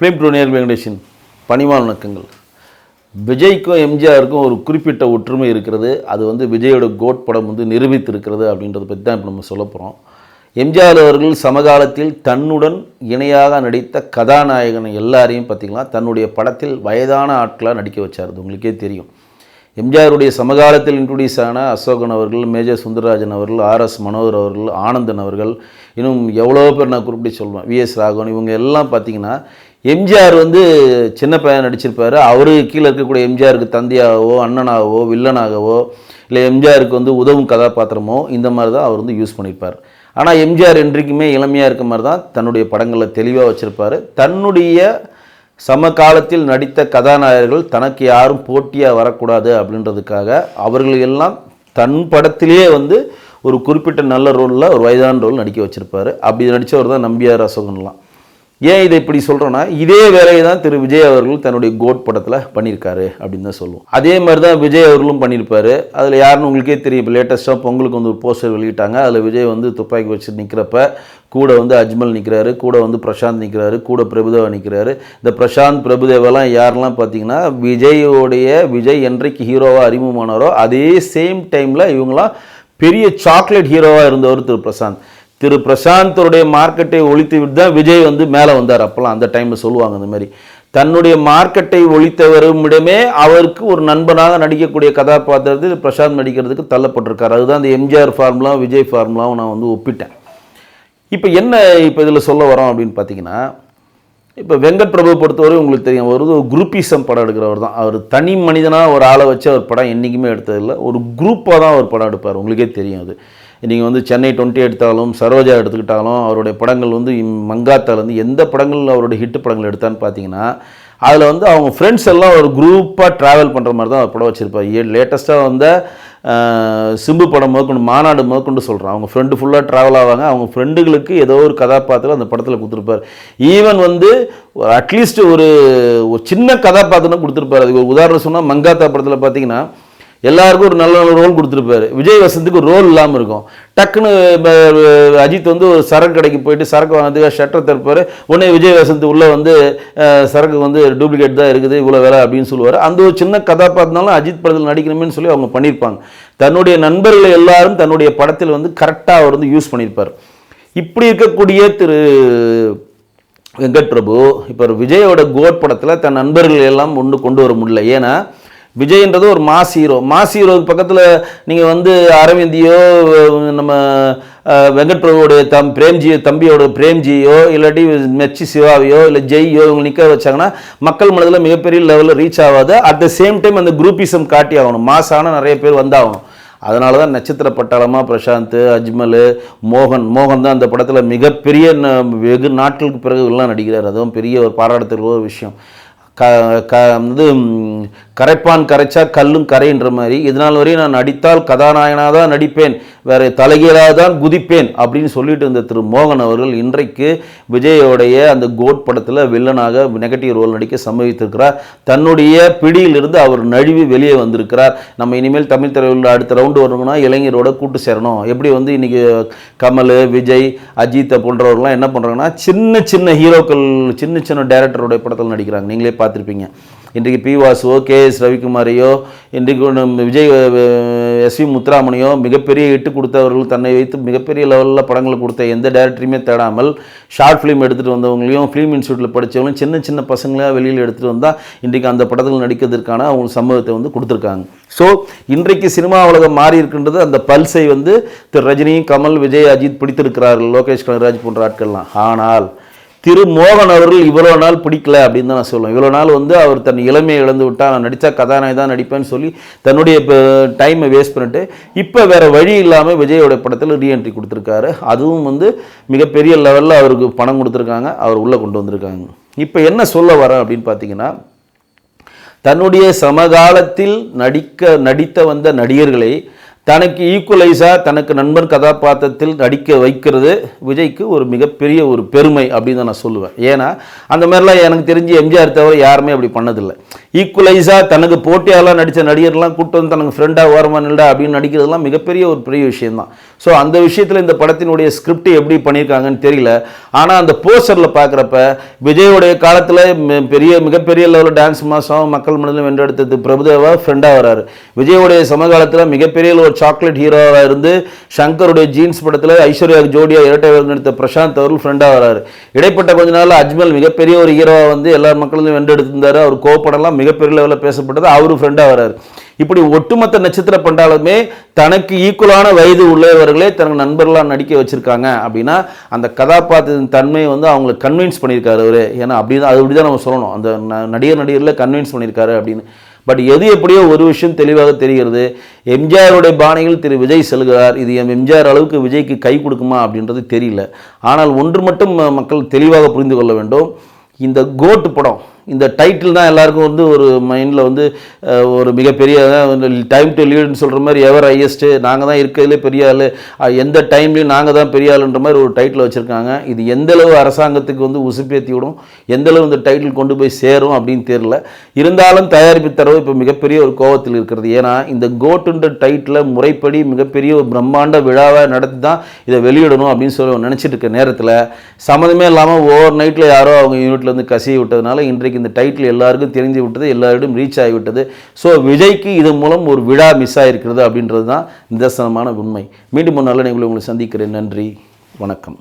Film டூனியர் Venkatesan பணிவான வணக்கங்கள். விஜய்க்கும் எம்ஜிஆருக்கும் ஒரு குறிப்பிட்ட ஒற்றுமை இருக்கிறது. அது வந்து விஜயோட கோட் படம் வந்து நிரூபித்திருக்கிறது அப்படின்றத பற்றி தான் இப்போ நம்ம சொல்ல போகிறோம் எம்ஜிஆர் அவர்கள் சமகாலத்தில் தன்னுடன் இணையாக நடித்த கதாநாயகன் எல்லாரையும் பார்த்திங்கன்னா தன்னுடைய படத்தில் வயதான ஆட்களாக நடிக்க வச்சார். அது உங்களுக்கே தெரியும். எம்ஜிஆருடைய சமகாலத்தில் இன்ட்ரடியூஸ் ஆன அசோகன் அவர்கள் மேஜர் சுந்தரராஜன் அவர்கள் ஆர்எஸ் மனோகர் அவர்கள் ஆனந்தன் அவர்கள் இன்னும் எவ்வளோ பேர் நான் குறிப்பிட்டு சொல்லுவேன் விஎஸ் ராகவன் இவங்க எல்லாம் பார்த்தீங்கன்னா எம்ஜிஆர் வந்து சின்ன பையன் நடிச்சிருப்பார். அவருக்கு கீழே இருக்கக்கூடிய எம்ஜிஆருக்கு தந்தையாகவோ அண்ணனாகவோ வில்லனாகவோ இல்லை எம்ஜிஆருக்கு வந்து உதவும் கதாபாத்திரமோ இந்த மாதிரி தான் அவர் வந்து யூஸ் பண்ணியிருப்பார். ஆனால் எம்ஜிஆர் என்றைக்குமே இளமையாக இருக்க மாதிரி தான் தன்னுடைய படங்களில் தெளிவாக வச்சுருப்பார். தன்னுடைய சமகாலத்தில் நடித்த கதாநாயகர்கள் தனக்கு யாரும் போட்டியாக வரக்கூடாது அப்படின்றதுக்காக அவர்கள் எல்லாம் தன் படத்திலேயே வந்து ஒரு குறிப்பிட்ட நல்ல ரோலில் ஒரு வயதான ரோல் நடிக்க வச்சுருப்பாரு. அப்படி நடித்தவர் தான் நம்பியார் அசோகன்லாம். ஏன் இதை இப்படி சொல்கிறோன்னா இதே வேலையை தான் திரு விஜய் அவர்கள் தன்னுடைய கோட் படத்தில் பண்ணியிருக்காரு அப்படின்னு தான் சொல்லுவோம். அதே மாதிரி தான் விஜய் அவர்களும் பண்ணியிருப்பார். அதில் யாருன்னு உங்களுக்கே தெரியும். இப்போ லேட்டஸ்ட்டாக பொங்கலுக்கு வந்து ஒரு போஸ்டர் வெளியிட்டாங்க. அதில் விஜய் வந்து துப்பாக்கி வச்சு நிற்கிறப்ப கூட வந்து அஜ்மல் நிற்கிறாரு கூட வந்து பிரசாந்த் நிற்கிறாரு கூட பிரபுதேவா நிற்கிறாரு இந்த பிரசாந்த் பிரபுதேவெல்லாம் யாரெல்லாம் பார்த்தீங்கன்னா விஜயோடைய விஜய் என்றைக்கு ஹீரோவாக அறிமுகமானாரோ அதே சேம் டைமில் இவங்களாம் பெரிய சாக்லேட் ஹீரோவாக இருந்தவர் திரு பிரசாந்த். திரு பிரசாந்தருடைய மார்க்கெட்டை ஒழித்து விட்டு தான் விஜய் வந்து மேலே வந்தார் அப்போல்லாம் அந்த டைமில் சொல்லுவாங்க இந்த மாதிரி. தன்னுடைய மார்க்கெட்டை ஒழித்தவருமிடமே அவருக்கு ஒரு நண்பனாக நடிக்கக்கூடிய கதாபாத்திரத்தில் பிரசாந்த் நடிக்கிறதுக்கு தள்ளப்பட்டிருக்கார். அதுதான் அந்த எம்ஜிஆர் ஃபார்முலாவும் விஜய் ஃபார்முலாவும் நான் வந்து ஒப்பிட்டேன். இப்போ என்ன இப்போ இதில் சொல்ல வரோம் அப்படின்னு பார்த்தீங்கன்னா இப்போ வெங்கட் பிரபு பொறுத்தவரை உங்களுக்கு தெரியும் ஒரு குரூப்பிசம் படம் எடுக்கிறவர் தான். அவர் தனி மனிதனாக ஒரு ஆளை வச்சு அவர் படம் என்றைக்குமே எடுத்ததில்லை. ஒரு குரூப்பாக தான் அவர் படம் எடுப்பார். உங்களுக்கே தெரியும் அது. நீங்கள் வந்து சென்னை டுவெண்ட்டி எடுத்தாலும் சரோஜா எடுத்துக்கிட்டாலும் அவருடைய படங்கள் வந்து மங்காத்தாலேருந்து எந்த படங்கள் அவருடைய ஹிட் படங்கள் எடுத்தான்னு பார்த்தீங்கன்னா அதில் வந்து அவங்க ஃப்ரெண்ட்ஸ் எல்லாம் ஒரு குரூப்பாக ட்ராவல் பண்ணுற மாதிரி தான் அவர் படம் வச்சுருப்பார். ஏ லேட்டஸ்ட்டாக வந்த சிம்பு படம் முதற்கொண்டு மாநாடு முதற்கொண்டு சொல்கிறான் அவங்க ஃப்ரெண்டு ஃபுல்லாக ட்ராவல் ஆவாங்க. அவங்க ஃப்ரெண்டுகளுக்கு ஏதோ ஒரு கதாபாத்திரம் அந்த படத்தில் கொடுத்துருப்பார். ஈவன் வந்து அட்லீஸ்ட் ஒரு ஒரு சின்ன கதாபாத்திரம் கொடுத்துருப்பார். அதுக்கு ஒரு உதாரணம் சொன்னால் மங்காத்தா படத்தில் பார்த்தீங்கன்னா எல்லாருக்கும் ஒரு நல்ல நல்ல ரோல் கொடுத்துருப்பாரு. விஜய் வசந்துக்கு ரோல் இல்லாமல் இருக்கும். டக்குன்னு அஜித் வந்து ஒரு சரக்கு கடைக்கு போயிட்டு சரக்கு வாங்கினதுக்காக ஷட்டர் திறப்பார். உடனே விஜய் வசந்த் உள்ளே வந்து சரக்கு வந்து டூப்ளிகேட் தான் இருக்குது இவ்வளோ வேலை அப்படின்னு சொல்லுவார். அந்த ஒரு சின்ன கதாபாத்திரம்னாலும் அஜித் படத்தில் நடிக்கணுமே சொல்லி அவங்க பண்ணியிருப்பாங்க. தன்னுடைய நண்பர்கள் எல்லாரும் தன்னுடைய படத்தில் வந்து கரெக்டாக அவர் வந்து யூஸ் பண்ணியிருப்பார். இப்படி இருக்கக்கூடிய திரு வெங்கட் பிரபு இப்போ ஒரு விஜயோட கோட் படத்தில் தன் நண்பர்கள் எல்லாம் ஒன்று கொண்டு வர முடியல. ஏன்னா விஜய்ன்றது ஒரு மாஸ் ஹீரோ. மாஸ் ஹீரோக்கு பக்கத்தில் நீங்கள் வந்து அரவிந்தியோ நம்ம வெங்கட் பிரபுடைய தம் பிரேம்ஜி தம்பியோட பிரேம்ஜியோ இல்லாட்டி மெச்சி சிவாவையோ இல்லை ஜெய்யோ இவங்க நிற்க வச்சாங்கன்னா மக்கள் மனதில் மிகப்பெரிய லெவலில் ரீச் ஆகாது அட் த சேம் டைம் அந்த குரூப்பிசம் காட்டி ஆகணும். மாசான நிறைய பேர் வந்தாகணும். அதனால தான் நட்சத்திர பட்டாளமாக பிரசாந்த் அஜ்மல் மோகன் மோகன் தான் அந்த படத்தில் மிகப்பெரிய ந- வெகு நாட்களுக்கு பிறகு எல்லாம் நடிக்கிறார். அதுவும் பெரிய ஒரு பாராட்டத்திற்கு ஒரு விஷயம். க க வந்து கரைப்பான் கரைச்சா கல்லும் கரைன்ற மாதிரி. இதனால் வரையும் நான் நடித்தால் கதாநாயகனாக தான் நடிப்பேன். வேறு தலைகீழாக தான் குதிப்பேன் அப்படின்னு சொல்லிட்டு இருந்த திரு மோகன் அவர்கள் இன்றைக்கு விஜயோடைய அந்த கோட் படத்தில் வில்லனாக நெகட்டிவ் ரோல் நடிக்க சம்பவித்திருக்கிறார் தன்னுடைய பிடியிலிருந்து அவர் நழுவி வெளியே வந்திருக்கிறார். நம்ம இனிமேல் தமிழ் திரையுள்ள அடுத்த ரவுண்டு வரணும்னா இளைஞரோட கூட்டு சேரணும். எப்படி வந்து இன்றைக்கி கமல் விஜய் அஜித்தை போன்றவர்கள்லாம் என்ன பண்ணுறாங்கன்னா சின்ன சின்ன ஹீரோக்கள் சின்ன சின்ன டேரக்டருடைய படத்தில் நடிக்கிறாங்க. நீங்களே பார்த்துருப்பீங்க. இன்றைக்கு பி வாசுவோ கே எஸ் ரவிக்குமாரையோ இன்றைக்கு நம்ம விஜய் எஸ் வி முத்துராமனையோ மிகப்பெரிய இட்டு கொடுத்தவர்கள் தன்னை வைத்து மிகப்பெரிய லெவலில் படங்களை கொடுத்த எந்த டேரக்டரையுமே தேடாமல் ஷார்ட் ஃபிலிம் எடுத்துகிட்டு வந்தவங்களையும் ஃபிலிம் இன்ஸ்டியூட்டில் படித்தவங்களும் சின்ன சின்ன பசங்களாக வெளியில் எடுத்துகிட்டு வந்தால் இன்றைக்கு அந்த படத்தில் நடிக்கிறதுக்கான அவங்க சம்பவத்தை வந்து கொடுத்துருக்காங்க. ஸோ இன்றைக்கு சினிமா உலகம் மாறி இருக்கின்றது அந்த பல்ஸை வந்து திரு ரஜினி கமல் விஜய் அஜித் பிடித்திருக்கிறார்கள் லோகேஷ் கனகராஜ் போன்ற ஆட்கள்லாம். ஆனால் திரு மோகன் அவர்கள் இவ்வளோ நாள் பிடிக்கல அப்படின்னு தான் நான் சொல்லுவேன். இவ்வளோ நாள் வந்து அவர் தன் இளமையை இழந்து விட்டால் நான் நடித்தா கதாநாயகி தான் நடிப்பேன்னு சொல்லி தன்னுடைய டைமை வேஸ்ட் பண்ணிட்டு இப்போ வேறு வழி இல்லாமல் விஜயோட படத்தில் ரீஎன்ட்ரி கொடுத்துருக்காரு. அதுவும் வந்து மிகப்பெரிய லெவலில் அவருக்கு பணம் கொடுத்துருக்காங்க. அவர் உள்ளே கொண்டு வந்திருக்காங்க. இப்போ என்ன சொல்ல வரேன் அப்படின்னு பார்த்தீங்கன்னா தன்னுடைய சமகாலத்தில் நடிக்க நடித்த வந்த நடிகர்களை தனக்கு ஈக்குவலைஸாக தனக்கு நண்பன் கதாபாத்திரத்தில் நடிக்க வைக்கிறது விஜய்க்கு ஒரு மிகப்பெரிய ஒரு பெருமை அப்படின்னு தான் நான் சொல்லுவேன். ஏன்னா அந்த மாதிரிலாம் எனக்கு தெரிஞ்சு எம்ஜிஆர் தவிர யாருமே அப்படி பண்ணதில்லை. ஈக்குவலைஸாக தனக்கு போட்டியாலாம் நடித்த நடிகர்லாம் கூட்டு வந்து தனக்கு ஃப்ரெண்டாக ஓரமாக நில்டா அப்படின்னு நடிக்கிறதுலாம் மிகப்பெரிய ஒரு பெரிய விஷயம்தான். ஸோ அந்த விஷயத்தில் இந்த படத்தினுடைய ஸ்கிரிப்ட் எப்படி பண்ணியிருக்காங்கன்னு தெரியல. ஆனால் அந்த போஸ்டரில் பார்க்குறப்ப விஜயோடைய காலத்தில் பெரிய மிகப்பெரிய லெவலில் டான்ஸ் மாதம் மக்கள் மனதில் வென்றெடுத்தது பிரபுதேவா ஃப்ரெண்டாக வராரு. விஜயோடைய சமகாலத்தில் மிகப்பெரிய ஒரு சாக்லேட் ஹீரோவாக இருந்து சங்கருடைய ஜீன்ஸ் படத்தில் ஐஸ்வர்யா ஜோடியா இரட்டை வேடம் நடித்த பிரசாந்த் அவர்கள் ஃப்ரெண்டாக வராரு. இடைப்பட்ட கொஞ்ச நாள் அஜ்மல் மிகப்பெரிய ஒரு ஹீரோவாக வந்து எல்லா மக்களும் வென்றெடுத்திருந்தார். அவர் கோப்படம்லாம் மிகப்பெரிய லெவலில் பேசப்பட்டது. அவரும் ஃப்ரெண்டாக வராரு. இப்படி ஒட்டுமொத்த நட்சத்திர பண்டாலுமே தனக்கு ஈக்குவலான வயது உள்ளவர்களே தனக்கு நண்பர்களாக நடிக்க வச்சிருக்காங்க அப்படின்னா அந்த கதாபாத்திரத்தின் தன்மையை வந்து அவங்களை கன்வின்ஸ் பண்ணியிருக்காரு அவர். ஏன்னா அப்படி தான் அது அப்படி தான் நம்ம சொல்லணும். அந்த நடிகர் நடிகரில் கன்வின்ஸ் பண்ணியிருக்காரு அப்படின்னு. பட் எது எப்படியோ ஒரு விஷயம் தெளிவாக தெரிகிறது. எம்ஜிஆருடைய பாணியில் திரு விஜய் செல்கிறார். இது எம் எம்ஜிஆர் அளவுக்கு விஜய்க்கு கை கொடுக்குமா அப்படின்றது தெரியல. ஆனால் ஒன்று மட்டும் மக்கள் தெளிவாக புரிந்து கொள்ள வேண்டும். இந்த கோட் படம் இந்த டைட்டில் தான் எல்லாருக்கும் வந்து ஒரு மைண்டில் வந்து ஒரு மிகப்பெரிய டைம் டு லீடுன்னு சொல்கிற மாதிரி எவர் ஹையஸ்ட்டு நாங்கள் தான் இருக்கிறதுலே பெரிய ஆள். எந்த டைம்லையும் நாங்கள் தான் பெரிய ஆளுன்ற மாதிரி ஒரு டைட்டில் வச்சுருக்காங்க. இது எந்தளவு அரசாங்கத்துக்கு வந்து உசுப்பேத்தி விடும்? எந்தளவு இந்த டைட்டில் கொண்டு போய் சேரும் அப்படின்னு தெரில இருந்தாலும் தயாரிப்பு தரவு இப்போ மிகப்பெரிய ஒரு கோவத்தில் இருக்கிறது. ஏன்னா இந்த கோட்டுன்ற டைட்டில் முறைப்படி மிகப்பெரிய ஒரு பிரம்மாண்ட விழாவை நடத்தி தான் இதை வெளியிடணும் அப்படின்னு சொல்லி நினச்சிட்டு இருக்க நேரத்தில் சம்மந்தமே இல்லாமல் ஓவர் நைட்டில் யாரோ அவங்க யூனிட்லேருந்து கசிய விட்டதுனால இந்த டைட்டில் எல்லாருக்கும் தெரிஞ்சு விட்டது எல்லாரிடம் ரீச் ஆகிவிட்டது ஸோ விஜய்க்கு இது மூலம் ஒரு விழா மிஸ் ஆகிருக்கிறது அப்படின்றது தான் நிதர்சனமான உண்மை. மீண்டும் ஒரு நல்ல நிகழ்வு உங்களை சந்திக்கிறேன். நன்றி. வணக்கம்.